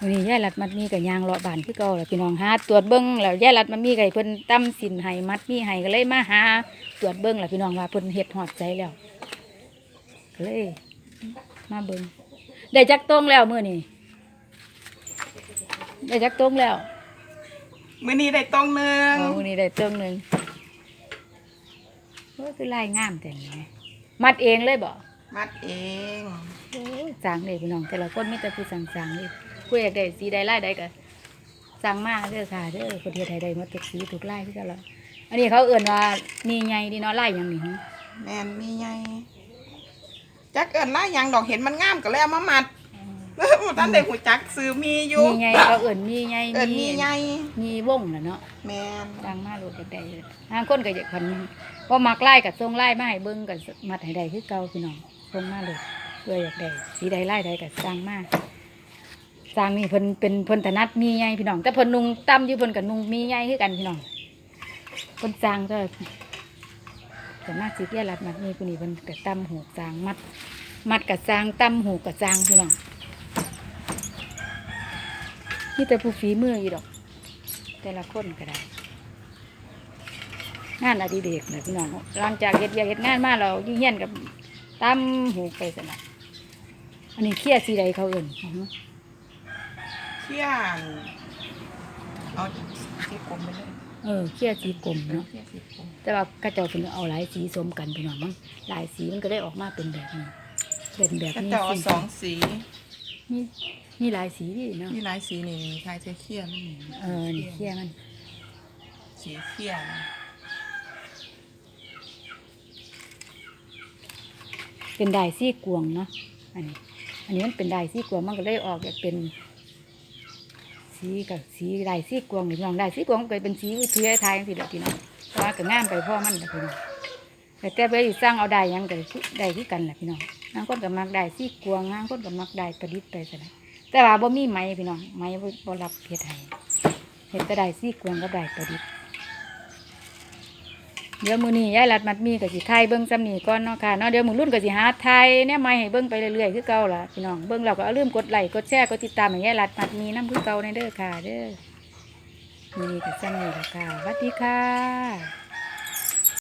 วันนี้ยายรัดมัดมีกับยางเลาะบานคือเก่าแหละพี่น้องหาตรวจเบิ้งแล้วยายรัดมันมีไก่เพิ่นตั้มสินให้มัดมีให้ก็เลยมาหาตรวจเบิ้งแหละพี่น้องว่าเพิ่นเฮ็ดหอดใจแล้วก็เลย มาเบิ้งได้จักตรงแล้วมื้อนี้ได้จักตรงแล้วมื้อนี้ได้ตรงหนึ่งเอามื้อนี้ได้ตรงหนึ่งโอ้ยคือลายงามแต่นี่มัดเองเลยบ่มัดเองสั่งเลยพี่น้องแต่ละคนมีแต่ผู้สั่งสั่งเลย ผู้อยากได้สีใดลายใดก็สั่งมาเด้อค่ะเด้อคนเฮ็ดให้ได้หมดทุกสีทุกลายคือกันแล้วอันนี้เขาเอื่นว่านี่ไงดีเนาะลายอย่างนี้ แม่นมีไงจักเอิ้นหลายอย่างดอกเห็นมันงามก็เลยเอามามัดบ่ทันได้หูจักซื้อมีอยู่นี่ไงเขาเอื่นมีไงเอิ้นมีไงมีวงน่ะเนาะแม่นสั่งมาโลดอยากได้เลยบางคนก็อยากพันพอมักลายกับทรงลายมาให้เบิ่งกับมัดให้ได้คือเก่าพี่น้องทรงมาเลยเพื่ออยากได้สีใดลายใดก็สั่งมา สร้างนี่เพิ่นเป็นเพิ่นถนัดมีใหญ่พี่น้อง แต่เพิ่นนุ่งต่ำอยู่เพิ่นก็นุ่งมีใหญ่คือกันพี่น้องเพิ่นสร้างก็แต่มาสิเกียรัดมัดมีผู้นี้เพิ่นก็ต่ำหูสร้างมัด มัดกับสร้างต่ำหูกับสร้างพี่น้องนี่แต่ผู้ฝีมืออีดอก แต่ละคนก็ได้งานอดิเรกเลยพี่น้องหลังจากเฮ็ดเวียกเฮ็ดงานมาเราอยู่เฮียนกับต่ำหูไปสนะอันนี้เคี่ยสีใดเขาเอิ่นอ๋อ เที่ยนเอาสีกลมไปเลยเออเขี้ยสีกลมเนาะเที่ยสีกลมแต่ว่าเข้าเจ้าเป็นเอาหลายสีสมกันพี่น้องมั้งหลายสีมันก็ได้ออกมาเป็นแบบนี้เป็นแบบก็นี้จะเอาสีสองสีนี่นี่หลายสีดิเนาะมีหลายสีนี่คล้ายเทเคียนเออนี่เขี้ยมันสีเคียนเป็นได้สีกวงเนาะอันนี้ อันนี้มันเป็นได้สีกวงมันก็เลยออกแบบเป็น สีกับสีได้สีกวงนี่พี่น้องได้สีกวงมันก็เป็นสีเทือไทยสิเด็กพี่น้องเพราะว่าก็งามไปพ่อมันแหละพี่น้องแต่แต่ไปสร้างเอาได้ยังก็ได้ที่กันแหละพี่น้องนางคนกับมักได้สีกวงนางคนกับมักได้ประดิษฐ์ไปซะนะแต่ว่าบ่มีไม้พี่น้องไม้บ่รับเพียไทยเห็ดแต่ได้สีกวงก็ได้ประดิษฐ์ เดี๋ยวมือนี้ยายรัดมัดมีกับสีไทยเบิ้งซ้ำนีก่อนเนาะค่ะเนาะเดี๋ยวมือรุ่นกับสีหาไทยเนี่ยไม่ให้เบิ้งไปเรื่อยๆคือเก่าล่ะพี่น้องเบิ้งเราก็เอาลืมกดไลค์กดแชร์กดติดตามให้ยายรัดมัดมีน้ำคือเก่าในเด้อค่ะ เด้อมือนี้ก็ซ้ำนี้ล่ะค่ะสวัสดีค่ะ